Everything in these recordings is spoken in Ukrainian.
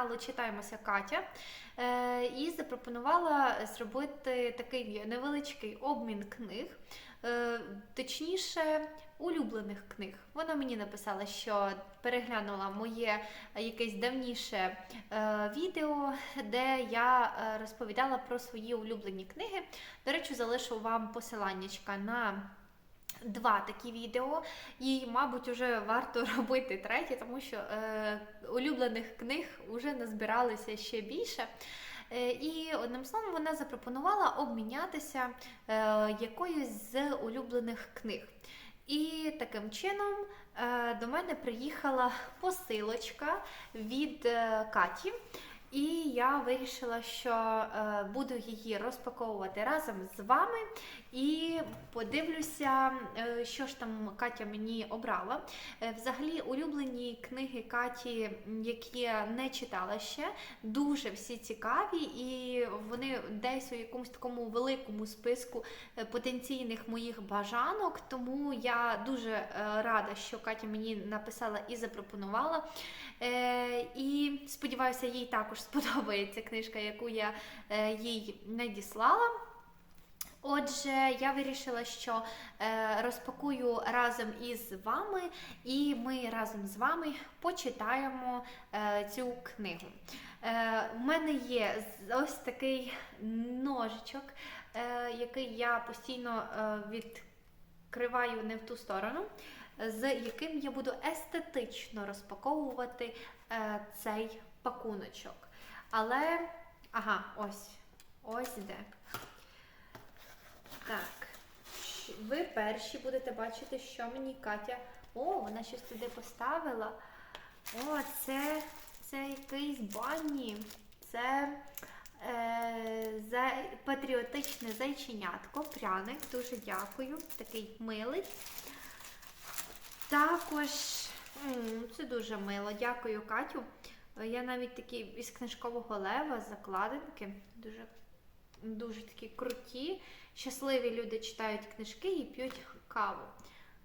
каналу Читаємося Катя е, і запропонувала зробити такий невеличкий обмін книг, е, точніше, улюблених книг. Вона мені написала, що переглянула моє якесь давніше е, відео, де я розповідала про свої улюблені книги. До речі, залишу вам посиланнячка на. Два такі відео, і, мабуть, вже варто робити третє, тому що е, улюблених книг вже назбиралися ще більше. Е, і одним словом, вона запропонувала обмінятися е, якоюсь з улюблених книг. І таким чином е, до мене приїхала посилочка від е, Каті. І я вирішила, що е, буду її розпаковувати разом з вами і подивлюся, е, що ж там Катя мені обрала. Е, взагалі, улюблені книги Каті, які я не читала ще, дуже всі цікаві, і вони десь у якомусь такому великому списку потенційних моїх бажанок. Тому я дуже рада, що Катя мені написала і запропонувала. Е, і сподіваюся, їй також сподобається книжка, яку я е, їй надіслала. Отже, я вирішила, що е, розпакую разом із вами, і ми разом з вами почитаємо цю книгу. У мене є ось такий ножичок, який я постійно відкриваю не в ту сторону, з яким я буду естетично розпаковувати е, цей пакуночок. Але, ага, ось, ось де. Так, ви перші будете бачити, що мені Катя. О, вона щось туди поставила. О, це, це якийсь банні. Це е, за, патріотичне зайченятко, пряник. Дуже дякую. Такий милий. Також це дуже мило. Дякую, Катю. Я навіть такі із книжкового лева закладинки. Дуже, дуже такі круті. Щасливі люди читають книжки і п'ють каву.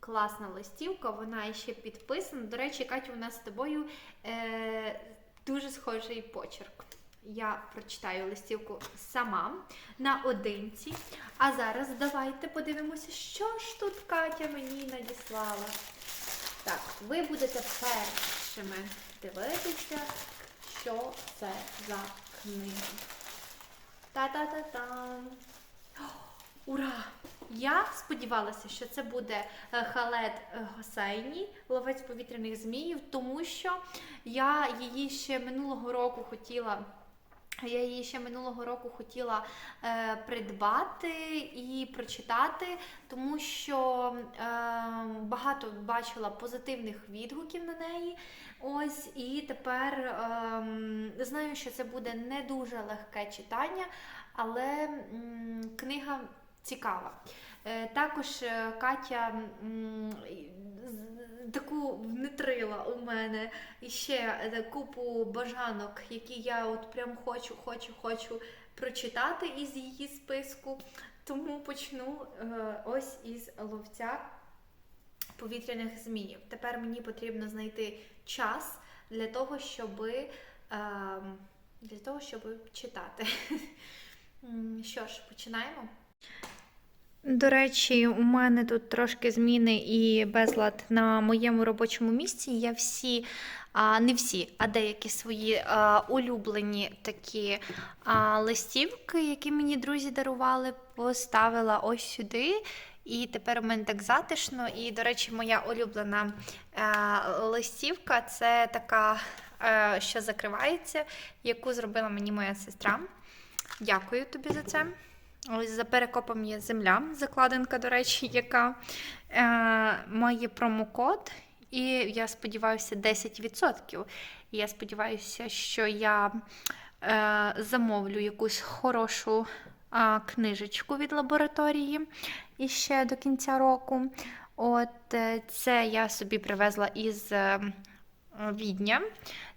Класна листівка, вона ще підписана. До речі, Катю, у нас з тобою е, дуже схожий почерк. Я прочитаю листівку сама наодинці. А зараз давайте подивимося, що ж тут Катя мені надіслала. Так, ви будете першими дивитися, що це за книга. Та-та-та-там. Ура! Я сподівалася, що це буде е, халет Госейні, ловець повітряних зміїв, тому що я її ще минулого року хотіла. Я її ще минулого року хотіла е, придбати і прочитати, тому що е, багато бачила позитивних відгуків на неї. Ось і тепер е, знаю, що це буде не дуже легке читання, але м, книга цікава. Е, також е, Катя м, таку внетрила у мене і ще е, купу бажанок, які я от прям хочу, хочу, хочу прочитати із її списку. Тому почну е, ось із ловця повітряних зміїв. Тепер мені потрібно знайти час для того, щоб, е, для того, щоб читати. Що ж, починаємо. До речі, у мене тут трошки зміни і безлад на моєму робочому місці. Я всі, а, не всі, а деякі свої а, улюблені такі а, листівки, які мені друзі дарували, поставила ось сюди. І тепер у мене так затишно. І, до речі, моя улюблена е, листівка це така, е, що закривається, яку зробила мені моя сестра. Дякую тобі за це. Ось за перекопом є земля, закладинка, до речі, яка е, має промокод. І я сподіваюся, 10%. Я сподіваюся, що я е, замовлю якусь хорошу е, книжечку від лабораторії іще до кінця року. От е, це я собі привезла із е, Відня.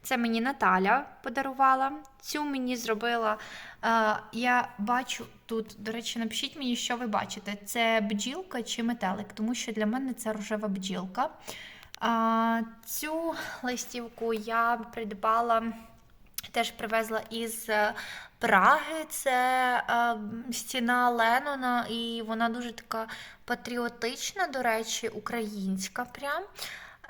Це мені Наталя подарувала. Цю мені зробила. Е, я бачу тут, до речі, напишіть мені, що ви бачите. Це бджілка чи метелик, тому що для мене це рожева бджілка. А, цю листівку я придбала, теж привезла із е, Праги. Це е, стіна Леннона, і вона дуже така патріотична, до речі, українська прям.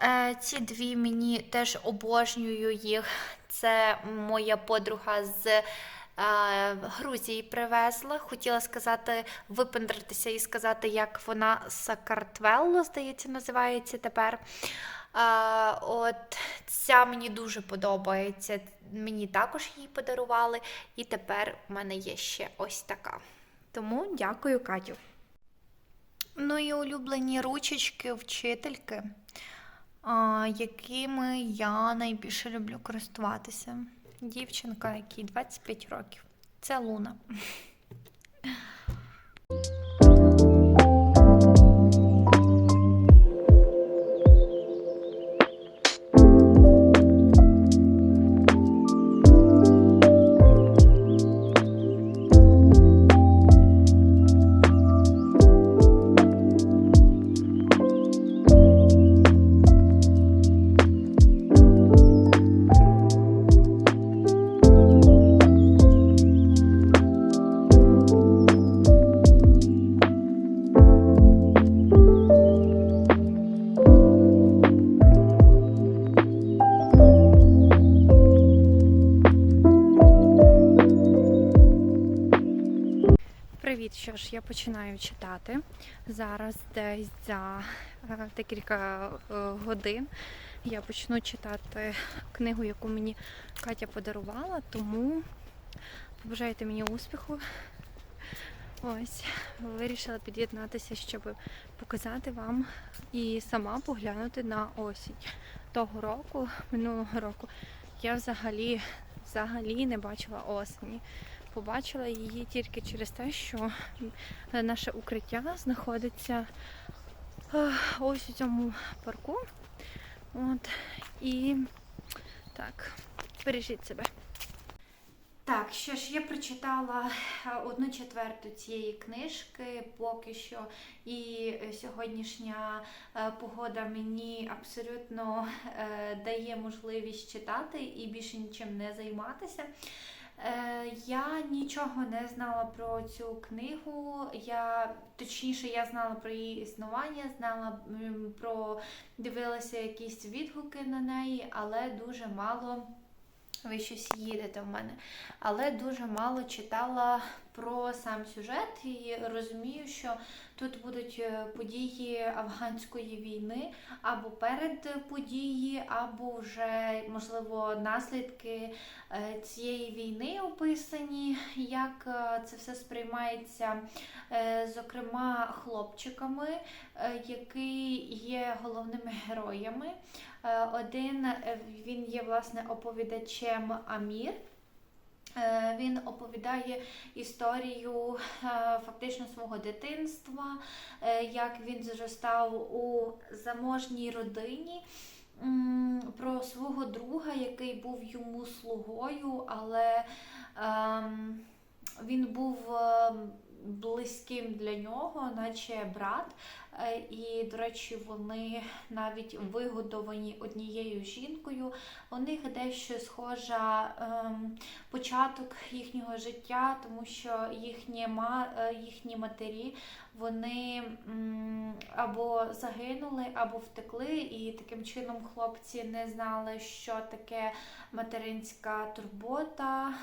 Е, ці дві мені теж обожнюю їх. Це моя подруга з е, Грузії привезла. Хотіла сказати, випендритися і сказати, як вона Сакартвелло, здається, називається тепер. А, от ця мені дуже подобається. Мені також її подарували, і тепер в мене є ще ось така. Тому дякую, Катю. Ну і улюблені ручечки вчительки, якими я найбільше люблю користуватися. Дівчинка, якій 25 років. Це Луна. Що ж, я починаю читати. Зараз десь за е, декілька е, годин я почну читати книгу, яку мені Катя подарувала, тому побажайте мені успіху. Ось, вирішила під'єднатися, щоб показати вам і сама поглянути на осінь того року, минулого року. Я взагалі, взагалі не бачила осені. Побачила її тільки через те, що наше укриття знаходиться ось у цьому парку. От. І так, бережіть себе. Так, що ж, я прочитала е, одну четверту цієї книжки поки що, і е, сьогоднішня е, погода мені абсолютно дає можливість читати і більше нічим не займатися. Е, Я нічого не знала про цю книгу. Я точніше, я знала про її існування, знала про дивилася якісь відгуки на неї, але дуже мало. Ви щось їдете в мене, але дуже мало читала про сам сюжет і розумію, що тут будуть е, події афганської війни або перед події, або вже можливо наслідки е, цієї війни описані, як е, це все сприймається, зокрема, хлопчиками, які є головними героями. Один він є власне оповідачем Амір. Е, Він оповідає історію е, фактично свого дитинства, е, як він зростав у заможній родині, про свого друга, який був йому слугою, але ем, він був ем, близьким для нього, наче брат. Е, І, до речі, вони навіть вигодовані однією жінкою. У них дещо схожа ем, початок їхнього життя, тому що їхні, е, їхні матері вони або загинули, або втекли, і таким чином хлопці не знали, що таке материнська турбота.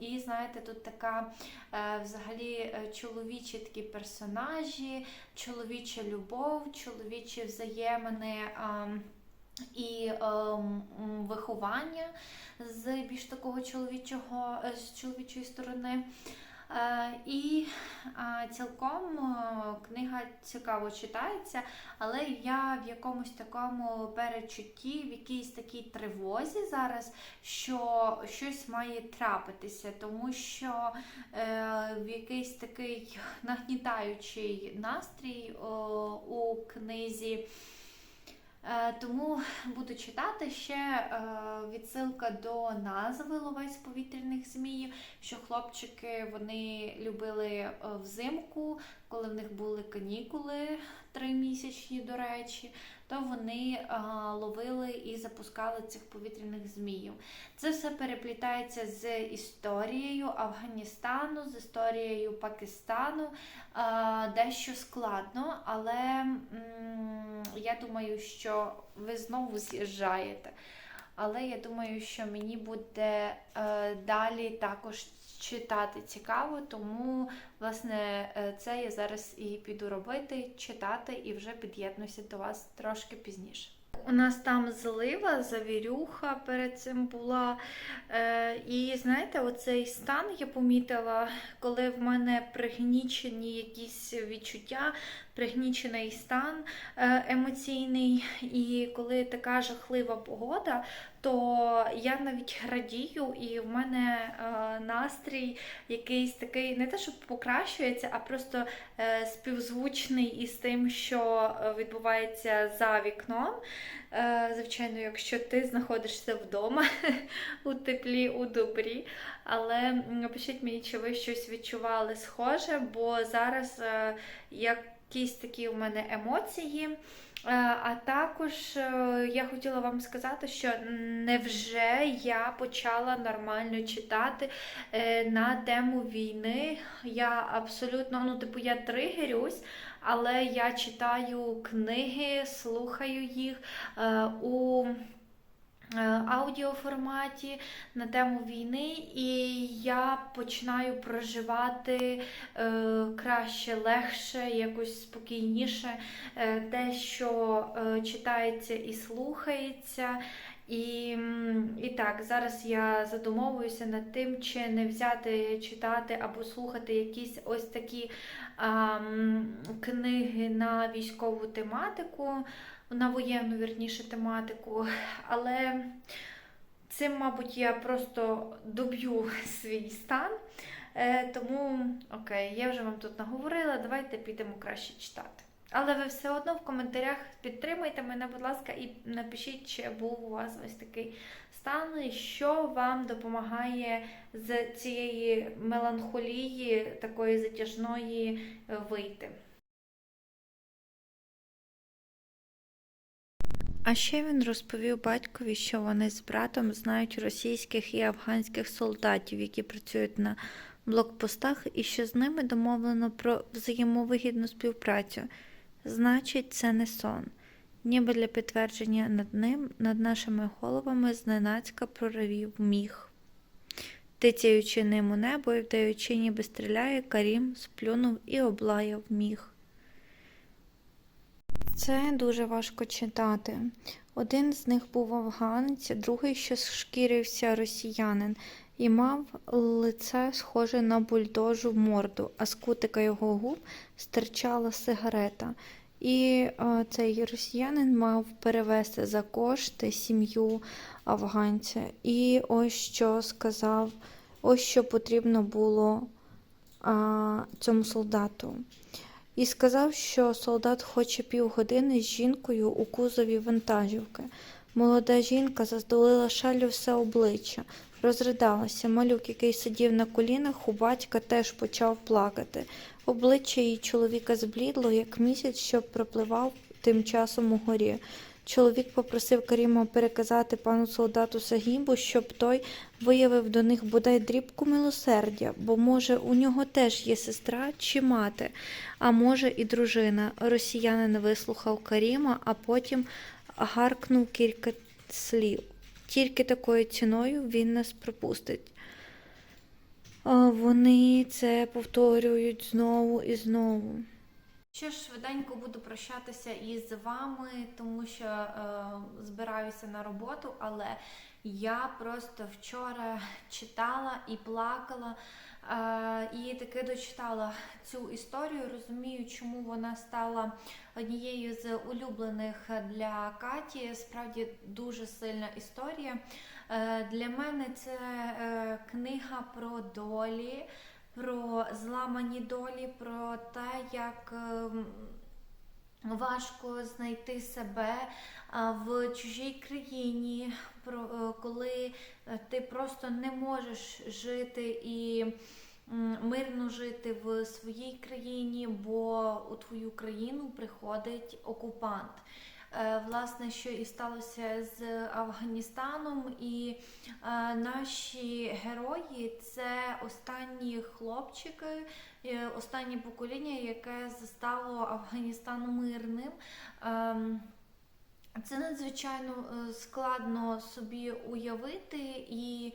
І знаєте, тут така е, взагалі чоловічі такі персонажі, чоловіча любов, чоловічі взаємини. І ем, виховання з більш такого чоловічого е, з чоловічої сторони. Е, і цілком е, книга цікаво читається, але я в якомусь такому перечутті, в якійсь такій тривозі зараз, що щось має трапитися, тому що е, в якийсь такий нагнітаючий настрій у книзі. Е, Тому буду читати ще е, відсилка до назви Ловець повітряних зміїв, що хлопчики вони любили е, взимку, коли в них були канікули тримісячні, до речі, то вони ловили і запускали цих повітряних зміїв. Це все переплітається з історією Афганістану, з історією Пакистану. Дещо складно, але я думаю, що ви знову з'їжджаєте. Але я думаю, що мені буде е, далі також читати цікаво, тому власне е, це я зараз і піду робити, читати і вже під'єднуюся до вас трошки пізніше. У нас там злива, завірюха перед цим була. Е, і знаєте, оцей стан я помітила, коли в мене пригнічені якісь відчуття, пригнічений стан е, емоційний, і коли така жахлива погода, то я навіть радію, і в мене е, настрій якийсь такий, не те, що покращується, а просто е, співзвучний із тим, що відбувається за вікном. Звичайно, якщо ти знаходишся вдома у теплі, у добрі. Але напишіть мені, чи ви щось відчували схоже, бо зараз е, якісь такі у мене емоції. Е, А також е, я хотіла вам сказати, що невже я почала нормально читати е, на тему війни. Я абсолютно, ну, типу, я тригерюсь, але я читаю книги, слухаю їх у аудіоформаті на тему війни, і я починаю проживати е, краще, легше, якось спокійніше е, те, що е, читається і слухається. І, і так, зараз я задумовуюся над тим, чи не взяти читати або слухати якісь ось такі а, книги на військову тематику, на воєнну, вірніше, тематику. Але цим, мабуть, я просто доб'ю свій стан. Е, тому, окей, я вже вам тут наговорила, давайте підемо краще читати. Але ви все одно в коментарях підтримайте мене, будь ласка, і напишіть, чи був у вас ось такий стан, і що вам допомагає з цієї меланхолії, такої затяжної вийти. А ще він розповів батькові, що вони з братом знають російських і афганських солдатів, які працюють на блокпостах, і що з ними домовлено про взаємовигідну співпрацю. Значить, це не сон. Ніби для підтвердження над ним, над нашими головами зненацька проривів міг. Тицяючи ним у небо і вдаючи, ніби стріляє, Карім сплюнув і облаяв міг. Це дуже важко читати. Один з них був афганець, другий, що шкірився росіянин, і мав лице схоже на бульдожу морду, а з кутика його губ стирчала сигарета. І е, цей росіянин мав перевести за кошти сім'ю афганця. І ось що сказав, ось що потрібно було а, цьому солдату. І сказав, що солдат хоче півгодини з жінкою у кузові вантажівки. Молода жінка заздолила шалю все обличчя, розридалася. Малюк, який сидів на колінах, у батька теж почав плакати. Обличчя її чоловіка зблідло, як місяць, що пропливав тим часом у горі. Чоловік попросив Каріма переказати пану солдату Сагібу, щоб той виявив до них бодай дрібку милосердя, бо, може, у нього теж є сестра чи мати, а може, і дружина. Росіянин вислухав Каріма, а потім гаркнув кілька слів. Тільки такою ціною він нас пропустить. Вони це повторюють знову і знову. Що ж, швиденько буду прощатися із вами, тому що е, збираюся на роботу, але я просто вчора читала і плакала, е, і таки дочитала цю історію. Розумію, чому вона стала однією з улюблених для Каті. Справді дуже сильна історія. Е, для мене це е, книга про долі про зламані долі, про те, як ем, важко знайти себе в чужій країні, е, коли е, ти просто не можеш жити і мирно жити в своїй країні, бо у твою країну приходить окупант. Е, Власне, що і сталося з Афганістаном, і е, наші герої це останні хлопчики, е, останнє покоління, яке застало Афганістан мирним. Ем, Це надзвичайно складно собі уявити, і,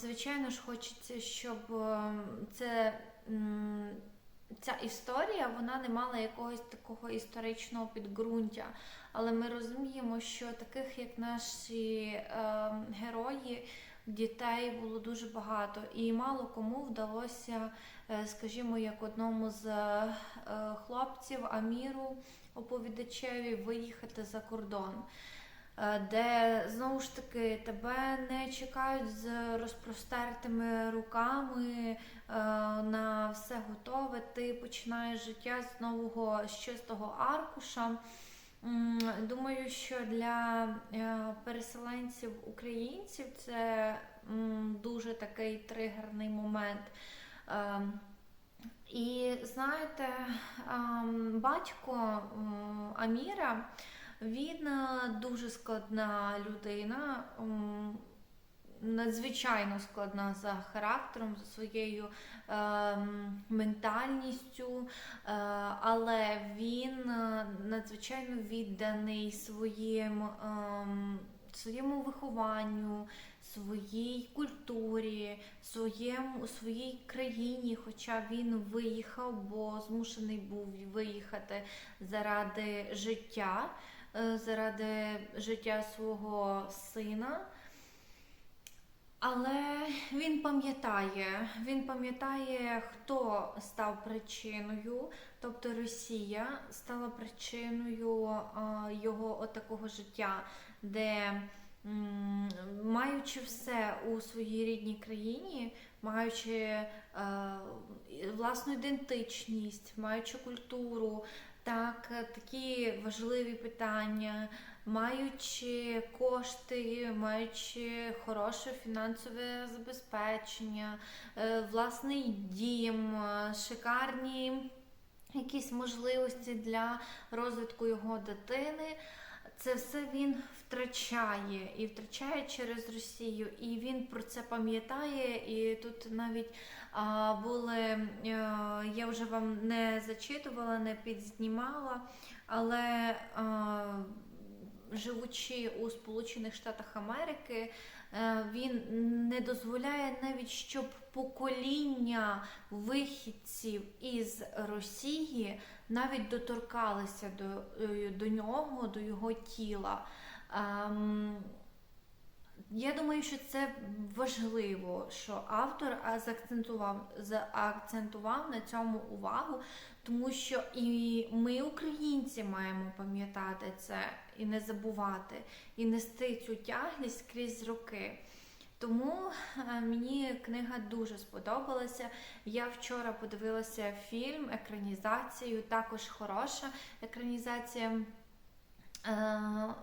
звичайно ж, хочеться, щоб е, це. Ця історія вона не мала якогось такого історичного підґрунтя, але ми розуміємо, що таких як наші е, герої, дітей було дуже багато, і мало кому вдалося, е, скажімо, як одному з е, хлопців Аміру оповідачеві виїхати за кордон. Е, Де знову ж таки тебе не чекають з розпростертими руками е, на все готове. Ти починаєш життя з нового з чистого аркуша. Думаю, що для е, переселенців українців це дуже такий тригерний момент. Ем, І знаєте, ем, батько Аміра, він дуже складна людина, надзвичайно складна за характером, за своєю ем, ментальністю, е, але він е, надзвичайно відданий своїм, ем, своєму вихованню, своїй культурі, своєму, своїй країні, хоча він виїхав, бо змушений був виїхати заради життя, заради життя свого сина. Але він пам'ятає, він пам'ятає, хто став причиною, тобто Росія стала причиною його отакого життя, де маючи все у своїй рідній країні, маючи е, власну ідентичність, маючи культуру, так, е, такі важливі питання, маючи кошти, маючи хороше фінансове забезпечення, е, власний дім, е, шикарні якісь можливості для розвитку його дитини. Це все він втрачає і втрачає через Росію, і він про це пам'ятає. І тут навіть а, були, е, я вже вам не зачитувала, не підзнімала, але а, живучи у Сполучених Штатах Америки, е, він не дозволяє навіть, щоб покоління вихідців із Росії навіть доторкалися до, е, до нього, до його тіла. Ем, я думаю, що це важливо, що автор заакцентував, заакцентував на цьому увагу, тому що і ми, українці, маємо пам'ятати це і не забувати, і нести цю тяглість крізь роки. Тому е, мені книга дуже сподобалася. Я вчора подивилася фільм, екранізацію, також хороша екранізація. Е,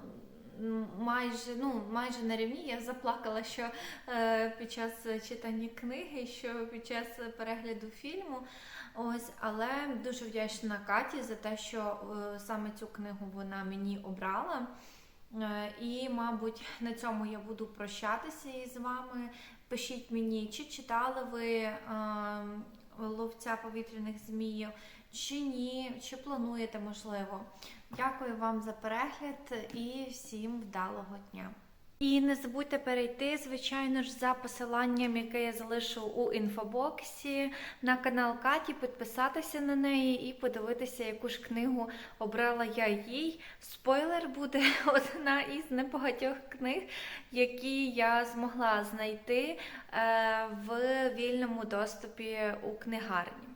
майже ну майже на рівні я заплакала, що е, під час читання книги, що під час перегляду фільму. Ось, але дуже вдячна Каті за те, що е, саме цю книгу вона мені обрала. Е, і, мабуть, на цьому я буду прощатися із вами. Пишіть мені, чи читали ви е, ловця повітряних зміїв, чи ні, чи плануєте, можливо. Дякую вам за перегляд і всім вдалого дня. І не забудьте перейти, звичайно ж, за посиланням, яке я залишу у інфобоксі на канал Каті, підписатися на неї і подивитися, яку ж книгу обрала я їй. Спойлер буде одна із небагатьох книг, які я змогла знайти е, в вільному доступі у книгарні.